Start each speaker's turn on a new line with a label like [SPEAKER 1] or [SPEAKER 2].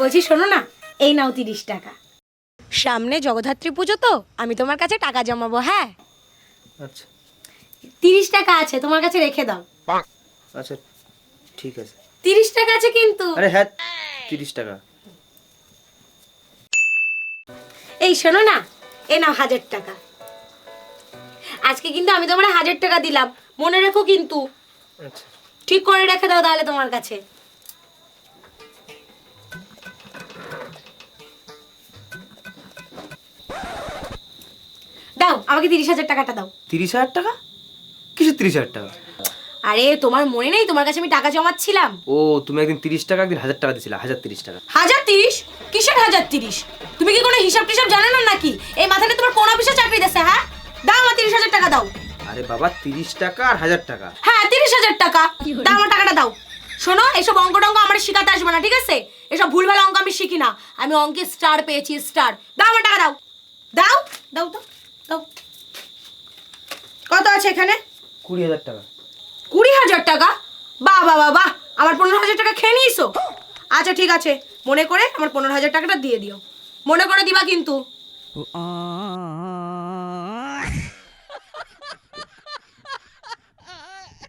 [SPEAKER 1] বলছি শোনো না এই নাও তিরিশ টাকা। সামনে জগদ্ধাত্রী পুজো তো আমি তোমার কাছে টাকা জমাবো হ্যাঁ?
[SPEAKER 2] আচ্ছা।
[SPEAKER 1] তিরিশ টাকা আছে তোমার কাছে রেখে দাও।
[SPEAKER 2] আচ্ছা ঠিক আছে।
[SPEAKER 1] তিরিশ টাকা আছে কিন্তু।
[SPEAKER 2] আরে হ্যাঁ তিরিশ টাকা।
[SPEAKER 1] এই শোনো না এ নাও হাজার টাকা। আজকে কিন্তু আমি তোমার হাজার টাকা দিলাম মনে রেখো কিন্তু।
[SPEAKER 2] আচ্ছা।
[SPEAKER 1] ঠিক করে রেখে দাও তাহলে তোমার কাছে। আমাকে তিরিশ হাজার টাকাটা দাও।
[SPEAKER 2] তিরিশ হাজার টাকা? কিসের তিরিশ হাজার টাকা?
[SPEAKER 1] আরে তোমার মনে নেই? তোমার কাছে আমি টাকা জমাচ্ছিলাম।
[SPEAKER 2] ও তুমি একদিন তিরিশ টাকা একদিন হাজার টাকা দিয়েছিলে হাজার তিরিশ টাকা।
[SPEAKER 1] হাজার তিরিশ? কিসের হাজার তিরিশ? তুমি কি কোনো হিসাব টিসাব জানো না নাকি? এই মাথায় তোমার কোন অফিসে চাকরি দিচ্ছে হ্যাঁ? দাও আমার তিরিশ হাজার টাকা দাও।
[SPEAKER 2] আরে বাবা তিরিশ টাকা আর হাজার টাকা।
[SPEAKER 1] হ্যাঁ তিরিশ হাজার টাকা। দাও আমার টাকাটা দাও। শোনো এসব অঙ্ক টঙ্ক আমার শিখাতে আসবে না ঠিক আছে? এসব ভুলভাল অঙ্ক আমি শিখি না। আমি অঙ্কে স্টার পেয়েছি স্টার দাও আমার টাকা দাও। দাও দাও তো। দাও কত আছে এখানে
[SPEAKER 2] কুড়ি হাজার টাকা
[SPEAKER 1] কুড়ি হাজার টাকা বাহ বাহ বাহ বাহ আমার পনেরো হাজার টাকা খেয়ে নিয়েছো আচ্ছা ঠিক আছে মনে করে আমার পনেরো হাজার টাকাটা দিয়ে দিও মনে করে দিবা কিন্তু